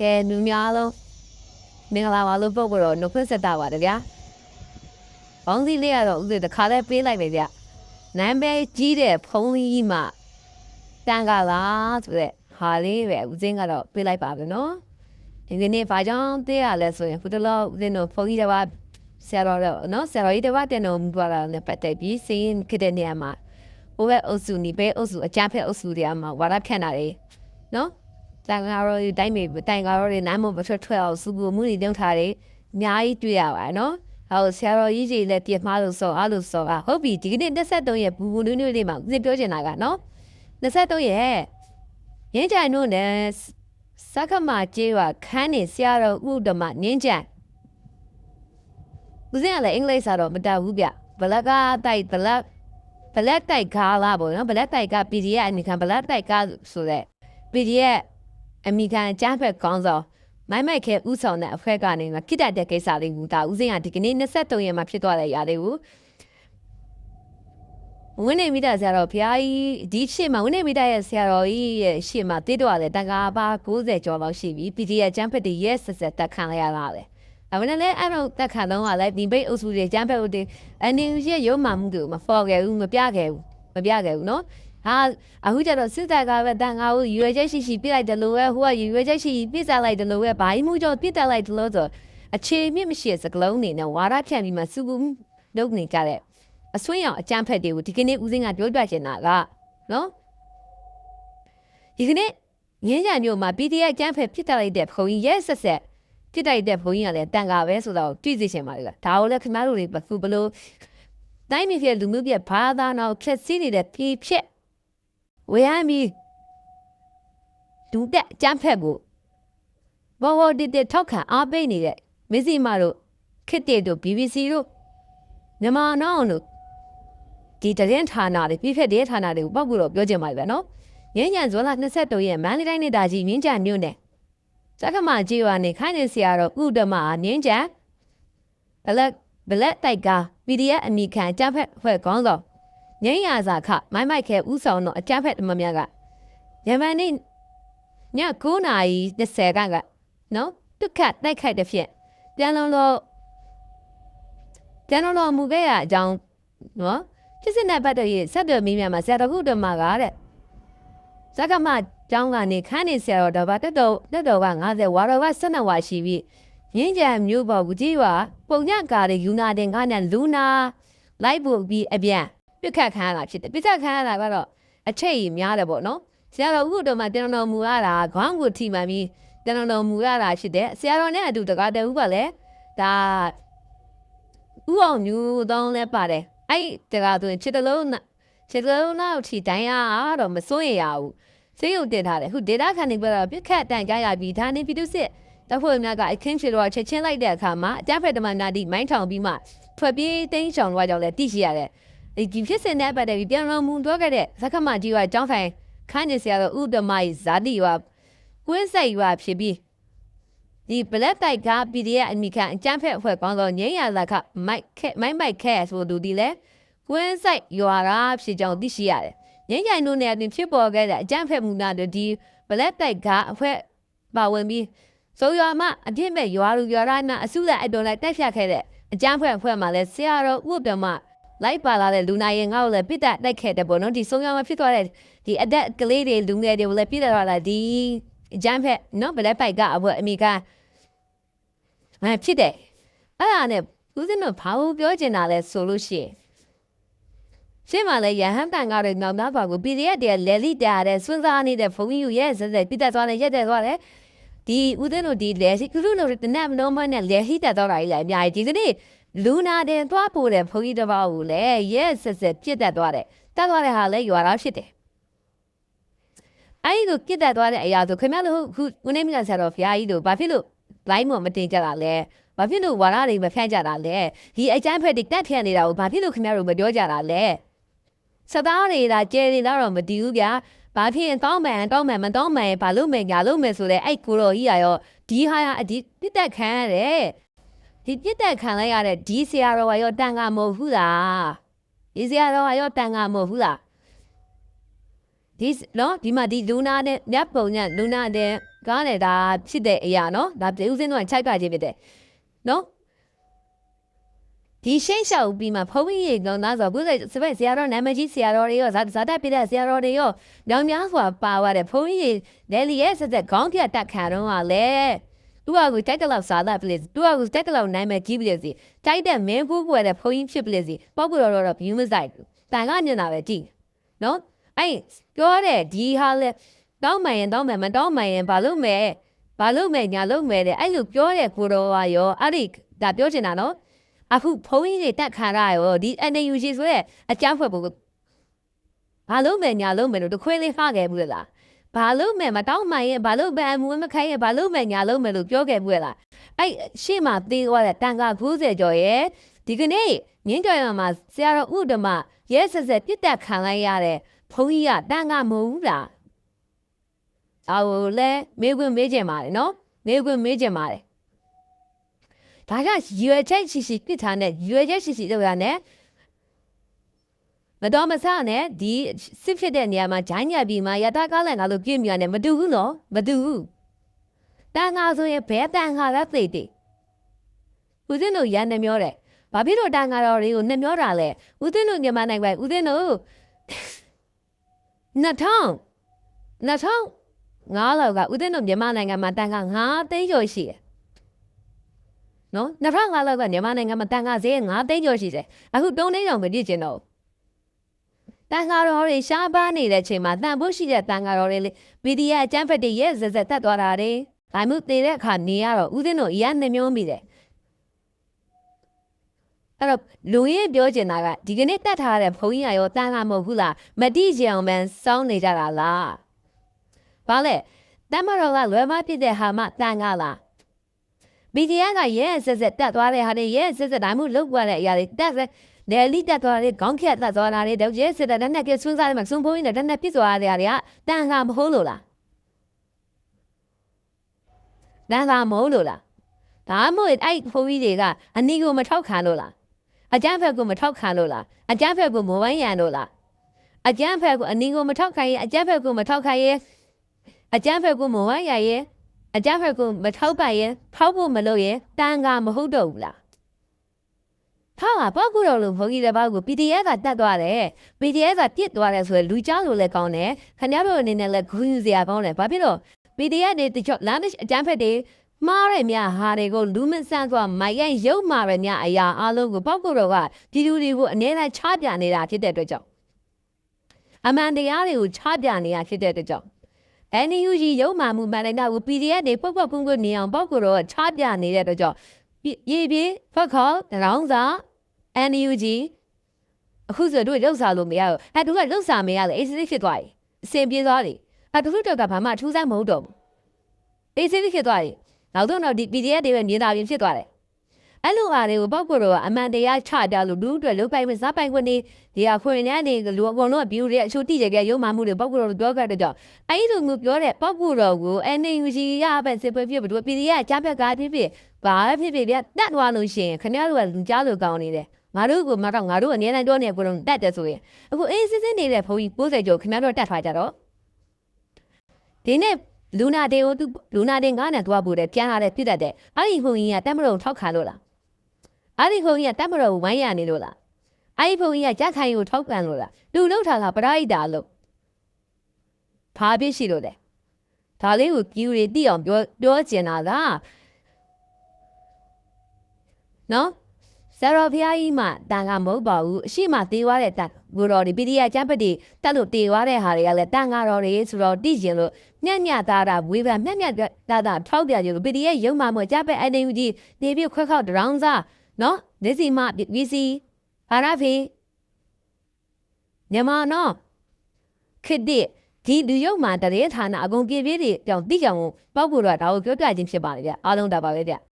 ကဲလူများလုံးမင်္ဂလာပါလို့ပုတ်ပြီးတော့နှုတ်ခွန်းဆက်တာပါတယ်ဗျာဘောင်းစီလေးကတော့ဥစဉ်တစ်ခါတည်းပေးလိုက်မယ်ဗျနာမည်ကြီးတဲ့ဖုန်းကြီးမှတန်ကလားဆိုတဲ့ဟာလေးပဲဥစဉ်ကတော့ပေးလိုက်ပါမယ်နော်ဒီကနေ့ဘာကြောင့်သေးရလဲဆိုရင်ခုတလောဥစဉ်တို့ဖုန်းကြီးတစ်ပါးဆရာတော်တော့နော်ဆရာတော်ကြီးတစ်ပါးတင်တော်မူသွားတာနဲ့ပတ်သက်ပြီးစီးရင်ခတဲ့နေရာမှာဘိုးဘက်အုပ်စုနေပဲအုပ်စုအကြမ်းဖက်အုပ်စုတွေအမှာဝါဒဖြန့်တာတွေနော် တန်ဃာတော်တွေတိုင်းမေတိုင်ဃာတော်တွေနားမမထွက်ထွက်အောင်စူပူမှုတွေတုံးထားတယ်အများကြီးတွေ့ရပါတယ်နော်ဟောဆရာတော်ကြီးကြီးလည်းပြစ်မှားလို့ဆိုအားလို့ဆိုအားဟုတ်ပြီဒီကနေ့23ရက်ဘူဘူနွေးနွေးလေးမှာဦးပြောချင်တာကနော်23ရက်ရင်းကြိုင်တို့နဲ့စက္ကမကျေးဝခန်းနေဆရာတော်ဥဒ္ဓမနင်းကြိုင်ဦးစင်းကလည်းအင်္ဂလိပ်စာတော့မတတ်ဘူးဗျဘလကတိုက်ဘလက်ဘလက်တိုက်ကားလာပေါ့နော်ဘလက်တိုက်က PDF အနိခံဘလက်တိုက်ကဆိုတဲ့ PDF အမိကန်ကြားဖက်ကောင်းဆောင်မိုင်းမိုက်ခဲဥဆောင်တဲ့အဖွဲ့ကနေမှခိတတဲ့ကိစ္စလေးကိုဒါဦးစင်းကဒီကနေ့23ရက်မှာဖြစ်သွားတဲ့ຢာလေးကိုဝင်းနေမိတာဆရာတော်ဘုရားကြီးဒီရှေ့မှာဝင်းနေမိတာရဲ့ဆရာတော်ကြီးရဲ့ရှေ့မှာတည်တော်တယ်တန်ခါပါ90ကျော်လောက်ရှိပြီ PDF ကျန်းဖက်တွေရဲ့ဆက်ဆက်တက်ခံလိုက်ရတာလေအမနဲ့လည်းအဲ့တော့တက်ခံတော့ကလည်းဒီဘိတ်အုပ်စုတွေကျန်းဖက်ဦးတွေအနေရဲ့ရုံမှမှုတွေမဖော်ခဲ့ဘူးမပြခဲ့ဘူးမပြခဲ့ဘူးနော် ဟာအခုကျတော့စစ်တပ်ကပဲတန်ငါ့ကိုရွေချက်ရှိရှိပြစ်လိုက်တယ်လို့ပဲဟိုကရွေချက်ရှိရှိပြစ်စားလိုက်တယ်လို့ပဲဘာမှမကြောပြစ်တက်လိုက်တယ်လို့ဆိုအခြေမြင့်မရှိတဲ့စကလုံးနေနဲ့ဝါရဖြန့်ပြီးမှစူပူလုပ်နေကြတဲ့အဆွေးရောင်အကြမ်းဖက်တွေကိုဒီကနေ့ဦးစင်းကပြောပြချင်တာကနော်ဒီကနေ့ငင်းကြမျိုးမှာ PDF ကြမ်းဖက်ဖြစ်တက်လိုက်တဲ့ခုံကြီးရဲ့ဆက်ဆက်ဖြစ်တိုက်တဲ့ဘုံကြီးကလည်းတန်ကာပဲဆိုတော့တွေ့စီချင်ပါလေဒါကိုလည်းခင်ဗျားတို့တွေဘယ်လိုတိုင်းပြည်ရဲ့လူမျိုးပြဘာသာနာကိုဖြည့်ဆည်းနေတဲ့ပြည်ဖြစ် ဝေဟမ်းပြီးဒူတက်ကျန်းဖက်ကိုဘောဘောတစ်တစ်ထောက်ခံအားပေးနေတဲ့မစ္စည်းမတို့ခစ်တဲ့တို့ BBC တို့မြန်မာနောင်တို့ဒီတရင်ဌာနတွေပြည့်ဖက်တဲ့ဌာနတွေကိုပောက်ပြီးတော့ပြောချင်ပါပြီနော်ငင်းညံဇွန်လ23ရက်မန္တလေးတိုင်းနေတာကြီးမြင်းကြမြို့နယ်စက္ကမကြီးဝါနေခိုင်းနေဆရာတော်ဥဒ္ဓမနင်းကြဘလက်ဘလက်တိုက်ကာ PDF အမိခံကျန်းဖက်ဖွဲ့ကောင်းဆောင် ငိမ့်ရစာခမိုင်းမိုက်ခဲဥဆောင်တော့အကြမ်းဖက်ဓမ္မများကယမန်နေ့ည9နာရီ30ကကနော်တုခတ်တိုက်ခိုက်တဲ့ဖြင့်ပြန်လုံးတော့ပြန်လုံးတော့မူခဲ့ရအကြောင်းနော်ဖြစ်စစ်နဲ့ပတ်သက်ရေးဆက်သွယ်မိမြန်မှာဆရာတော်ကုတ္တမကတဲ့ဇက်ကမကျောင်းကနေခန်းနေဆရာတော်တော့ဗတက်တော်တက်တော်က90ဝါတော်က12ဝါရှိပြီရင်းကြံမျိုးပေါ်ကူကြီးဝါပုံညကာတွေယူနာတင်ကနဲ့လူနာလိုက်ဖို့ပြီးအပြန် ပြစ်ခတ်ခံရတာဖြစ်တယ်ပြစ်ခတ်ခံရတာကတော့အထိတ်ကြီးများတယ်ပေါ့နော်ဆရာတော်ဥတော်မှာတင်တော်မူရတာခေါင်းကိုထိမှန်ပြီးတင်တော်မူရတာဖြစ်တယ်ဆရာတော်နဲ့အတူတကားတဦးပါလေဒါဥအောင်ညူတောင်းလဲပါတယ်အဲ့တကားဆိုရင်ခြေတလုံးခြေတလုံးနောက်ထိတိုင်းရတော့မစိုးရရဘူးစေးရုံတင်ထားတယ်ခုဒေတာခန်နေပြတော့ပြစ်ခတ်တန်ကြရပြီးဒါနေပြည်သူစစ်တပ်ဖွဲ့များကအခင်းချေတော့ချက်ချင်းလိုက်တဲ့အခါမှာအကြမ်းဖက်ဓမ္မနာတိမိုင်းထောင်ပြီးမှထွက်ပြေးတိမ်းရှောင်သွားကြောင်းလည်းသိရှိရတယ် ဒီဖြစ်စဉ်နဲ့ပတ်သက်ပြီးပြန်တော်မူတော့ခဲ့တဲ့ဇက္ကမကြီးကကျောင်းဆိုင်ခန်းနေဆရာတော်ဥဒ္ဓမကြီးဇာတိရွာကွင်းစိတ်ရွာဖြစ်ပြီးဒီဘလက်တိုက်က PDF အမိခံအကျန်းဖက်အဖွဲ့ကောင်းသောငိမ့်ရလာခမိုက်ခဲမိုင်းမိုက်ခဲဆိုသူဒီလဲကွင်းစိတ်ရွာကဖြစ်ကြောင်းသိရှိရတယ်ငိမ့်ကြိုင်တို့နဲ့အတွင်ဖြစ်ပေါ်ခဲ့တဲ့အကျန်းဖက်မှုနာတို့ဒီဘလက်တိုက်ကအဖွဲ့ပါဝင်ပြီးဆိုရွာမှာအပြစ်မဲ့ရွာလူရွာတိုင်းမှာအစုလိုက်အတော်လိုက်တိုက်ဖြတ်ခဲ့တဲ့အကျန်းဖက်အဖွဲ့မှာလဲဆရာတော်ဥဒ္ဓမ လိုက်ပါလာတဲ့လူနာရင်ငါ့ကိုလည်းပြစ်တက်တိုက်ခဲ့တယ်ပေါ့နော်ဒီဆုံးရမှာဖြစ်သွားတဲ့ဒီအဒက်ကလေးတွေလူငယ်တွေကိုလည်းပြစ်တက်သွားတာဒီဂျမ်ဖက်နော်ဘလက်ပိုက်ကအဘအမိကအဲဖြစ်တယ်အဲ့ဒါနဲ့ဦးဇင်းတို့ဘာလို့ပြောချင်တာလဲဆိုလို့ရှိရင်ရှင်းမလဲရဟန်းတန်ကားတွေနောက်သားပါကို PDF တည်းလဲလိတာတဲ့စွန်းစားနေတဲ့ဘုံကြီးရဲ့ဇက်ဇက်ပြစ်တက်သွားတယ်ရက်တက်သွားတယ်ဒီဦးဇင်းတို့ဒီလဲရှိခုလိုတနက်မလုံးမနဲ့လဲဟိတက်သွားတာကြီးလည်းအများကြီးဒီကနေ့ လူနာတင်သွားပို့တဲ့ဘုန်းကြီးတစ်ပါးကိုလည်းရဲဆက်ဆက်ပြစ်တက်သွားတယ်တက်သွားတဲ့ဟာလည်းရွာသားဖြစ်တယ်အဲ့ဒီလိုပြစ်တက်သွားတဲ့အရာဆိုခင်ဗျားတို့ခုဦးနေမြတ်ဆရာတော်ဘုရားကြီးတို့ဘာဖြစ်လို့ line မမတင်ကြတာလဲဘာဖြစ်လို့ဝါရတွေမဖြန့်ကြတာလဲဒီအကျန်းဖက်တွေတက်ဖြန့်နေတာကိုဘာဖြစ်လို့ခင်ဗျားတို့မပြောကြတာလဲစသားတွေလားကျဲတွေလားတော့မတည်ဘူးဗျာဘာဖြစ်ရင်တောင်းမှန်တောင်းမှန်မတောင်းမှန်ဘာလို့မယ်ညာလို့မယ်ဆိုလဲအဲ့ကိုတော်ကြီးကရောဒီဟာအဒီပြစ်တက်ခံရတယ် ဒီပြစ်တက်ခံလိုက်ရတဲ့ဒီဆရာတော်ကရောတန်ကမဟုတ်ဘူးလားဒီဆရာတော်ကရောတန်ကမဟုတ်ဘူးလားဒီနော်ဒီမှာဒီလူနာနဲ့မြတ်ပုံညလူနာတဲ့ကားနဲ့ဒါဖြစ်တဲ့အရာနော်ဒါပြဦးစင်းတော့ခြိုက်ပါခြင်းဖြစ်တယ်နော်ဒီရှင်းရှောက်ပြီးမှဖုန်းကြီးကောင်သားဆိုခုစစပက်ဆရာတော်နာမည်ကြီးဆရာတော်တွေရောဇာဇာတပြတဲ့ဆရာတော်တွေရောညောင်များစွာပါသွားတယ်ဖုန်းကြီးတယ်လီရဲ့ဆက်ဆက်ခေါင်းပြတ်တက်ခံတော့ကလည်း သူကကိုတိုက်တလောက်စားလာပလက်သူကကိုတိုက်တလောက်နိုင်မဲ့ကြီးပလက်စီတိုက်တဲ့မင်းဖူးကွယ်တဲ့ဖုန်းကြီးဖြစ်ပလက်စီပောက်ကတော့တော့ဘယူးမဆိုင်ဘူးတန်ကညင်တာပဲကြည့်နော်အဲ့ပြောတဲ့ဒီဟာလဲတောင်းမှန်ရင်တောင်းမှန်မတောင်းမှန်ရင်ဘာလို့မဲဘာလို့မဲညာလို့မဲတဲ့အဲ့လိုပြောတဲ့ကိုတော်ကရောအဲ့ဒီဒါပြောချင်တာနော်အခုဖုန်းကြီးတွေတက်ခါရရောဒီ NUG ဆိုတဲ့အကြောင်းဖွဲ့ဖို့ဘာလို့မဲညာလို့မဲလို့တခွေးလေးဖခဲ့ဘူးလား ဘာလို့မဲမတောင်းမှန်ရင်ဘာလို့ပဲအမှုမခိုင်းရင်ဘာလို့မဲညာလို့မဲလို့ပြောခဲ့ဘူးလားအဲ့ရှေ့မှာသေးသွားတဲ့တန်ခါ90ကျော်ရဲ့ဒီကနေ့မြင်းကြော်ရမှာဆရာတော်ဥဒမရဲဆက်ဆက်ပြစ်တက်ခံလိုက်ရတဲ့ဘုန်းကြီးကတန်ခါမဟုတ်ဘူးလားအော်လဲမေးခွန်းမေးချင်ပါတယ်နော်မေးခွန်းမေးချင်ပါတယ်ဒါကရွယ်ချက်ရှိရှိပြစ်ထားတဲ့ရွယ်ချက်ရှိရှိတော့ရနဲ့ မတော်မဆနဲ့ဒီစစ်ဖြစ်တဲ့နေရာမှာဂျိုင်းညာပြီးမှရတာကားလည်းငါတို့ပြည့်မြနေမတူဘူးနော်မတူဘူးတန်ခါဆိုရင်ဘဲတန်ခါလည်းသိတယ်ဦးဇင်းတို့ရန်နှမျောတယ်ဘာဖြစ်လို့တန်ခါတော်တွေကိုနှမျောတာလဲဦးဇင်းတို့မြန်မာနိုင်ငံဦးဇင်းတို့2000 2000ငါးလောက်ကဦးဇင်းတို့မြန်မာနိုင်ငံမှာတန်ခါ9သိန်းကျော်ရှိတယ်နော်2005လောက်ကမြန်မာနိုင်ငံမှာတန်ခါဈေး9သိန်းကျော်ရှိတယ်အခု3သိန်းကျော်မပြည့်ကျင်တော့ တန်ခါတော်တွေရှားပါနေတဲ့ချိန်မှာတန်ဖို့ရှိတဲ့တန်ခါတော်တွေလေဗီဒီယိုအကျန်းဖက်တွေရဲ့ဇက်ဇက်တက်သွားတာတွေဒါမှမဟုတ်တည်တဲ့အခါနေရတော့ဦးစင်းတို့အရန်နှမျောမိတယ်အဲ့တော့လူရင်းပြောချင်တာကဒီကနေ့တက်ထားတဲ့ဘုန်းကြီးကရောတန်ခါမဟုတ်ဘူးလားမတိကြအောင်မန်းစောင်းနေကြတာလားဘာလဲတမတော်ကလွယ်မဖြစ်တဲ့ဟာမှတန်ခါလား BTS ကရဲဆက်ဆက်တက်သွားတဲ့ဟာတွေရဲဆက်ဆက်တိုင်းမှုလောက်သွားတဲ့အရာတွေတက်ဆက် နယ်လီတက်သွားတဲ့ခေါင်းခက်တက်သွားတာတွေတော့ရဲဆက်တဲ့နဲ့ကဆွန်းစားတယ်မှာဆွန်းဖိုးရင်းတဲ့နဲ့ပြစ်သွားတဲ့ဟာတွေကတန်ခါမဟုတ်လို့လားတန်ခါမဟုတ်လို့လားဒါမှမဟုတ်အဲ့ဖိုးကြီးတွေကအနီကိုမထောက်ခံလို့လားအကျန်းဖက်ကိုမထောက်ခံလို့လားအကျန်းဖက်ကိုမဝိုင်းရန်လို့လားအကျန်းဖက်ကိုအနီကိုမထောက်ခံရင်အကျန်းဖက်ကိုမထောက်ခံရင်အကျန်းဖက်ကိုမဝိုင်းရရင်အကြမ်းဖက်ကိုမထောက်ပါရင်ဖောက်ဖို့မလုပ်ရင်တန်ကမဟုတ်တော့ဘူးလား ။ထားကဘာကူတော်လို့ဘုန်းကြီးတဲ့ဘာကို PDF ကတက်သွားတယ်။ PDF ကပြစ်သွားတယ်ဆိုရယ်လူကြားလို့လည်းကောင်းတယ်။ခင်ဗျားတို့အနေနဲ့လည်းဂူးစရာကောင်းတယ်။ဘာဖြစ်လို့ PDF နဲ့တချို့ language အကြမ်းဖက်တွေမှားရမြဟာတွေကိုလူမဆန်းစွာမိုင်ရိုက်ရုပ်မာရမြအရာအလုံးကိုပေါက်ကုတ်တော်ကပြည်သူတွေကိုအနေနဲ့ချပြနေတာဖြစ်တဲ့အတွက်ကြောင့်အမှန်တရားတွေကိုချပြနေတာဖြစ်တဲ့အတွက်ကြောင့် NUG ရုပ်မာမှုမှန်တိုင်းကို PDF တွေပုတ်ပုတ်ပွန်းပွန်းနေအောင်ပေါက်ကုတ်တော်ကချပြနေတဲ့အတွက်ကြောင့်ရေပြေဖက်ခေါ်တရောင်းစာ NUG အခုဆိုတို့ရုပ်စာလို့မရဘူးအဲသူကရုပ်စာမရလေအေးစစ်ဖြစ်သွားပြီအစင်ပြေသွားပြီအဲသူတို့တော့ကဘာမှထူးဆန်းမဟုတ်တော့ဘူးအေးစစ်ဖြစ်သွားပြီနောက်တော့တော့ဒီ PDF တွေပဲမြင်တာပြင်ဖြစ်သွားတယ်အဲ့လိုအားတွေကိုပောက်ကိုတော့အမှန်တရားချပြလို့လူတွေလုပိုက်မစားပိုက်ခွနေဒီဟာခွင်နေနေလူအကုန်လုံးက view တွေအချို့တိကျကြရုံမှမှုတွေပောက်ကိုတော့ပြောခဲ့တဲ့ကြောင့်အဲ့ဒီလိုမျိုးပြောတဲ့ပောက်ကိုတော့ကို NUG ရပဲစစ်ပွဲဖြစ်ဘလို့ PDF ကြားဘက်ကဖြစ်ဖြစ်ဘာဖြစ်ဖြစ်ပြတက်သွားလို့ရှိရင်ခင်ဗျားတို့ကလူကြားလို့ကောင်းနေတယ် ငါတို့ကမတော့ငါတို့အနေနဲ့တော့နေကိုတော့တက်တယ်ဆိုရင်အခုအေးစစ်စစ်နေတဲ့ဘုန်းကြီး60ကျော်ခင်ဗျားတို့တက်ထွားကြတော့ဒီနေ့လူနာတေကိုသူလူနာတေငါးနဲ့တွားဖို့တဲ့ပြန်လာတဲ့ပြစ်တတ်တဲ့အဲ့ဒီဘုန်းကြီးကတက်မလို့ထောက်ခံလို့လားအဲ့ဒီဘုန်းကြီးကတက်မလို့ဝိုင်းရနေလို့လားအဲ့ဒီဘုန်းကြီးကကြက်ခိုင်ကိုထောက်ခံလို့လားလူလောက်ထားတာပရိဒါလို့ဘာဖြစ်ရှိလို့လဲဒါလေးကိုကြည်ရီတိအောင်ပြောပြောကျင်တာလားနော် ဆရာတော်ဖျားကြီးမှတန်ကမဟုတ်ပါဘူးအရှိမသေးသွားတဲ့တန်ဘူတော်ဒီပီဒီယာကျမ်းပတိတက်လို့တေသွားတဲ့ဟာတွေကလည်းတန်ကားတော်တွေဆိုတော့တိကျင်လို့ညံ့ညသားတာဝေးပါမြတ်မြတ်သားတာထောက်ပြကြလို့ပီဒီယာရုံမှမကြပဲအတိုင်းကြီးနေပြီးခွက်ခေါက်တရောင်းစားနော်နေစီမဝီစီဘာရဖေညမနော်ခစ်တဲ့ဒီလူရုပ်မှာတရေဌာနအကုန်ပြေးပြေးတွေတောင်တိကြောင်ပေါက်ဖို့တော့ဒါကိုပြောပြခြင်းဖြစ်ပါလေဗျအားလုံးဒါပါပဲဗျ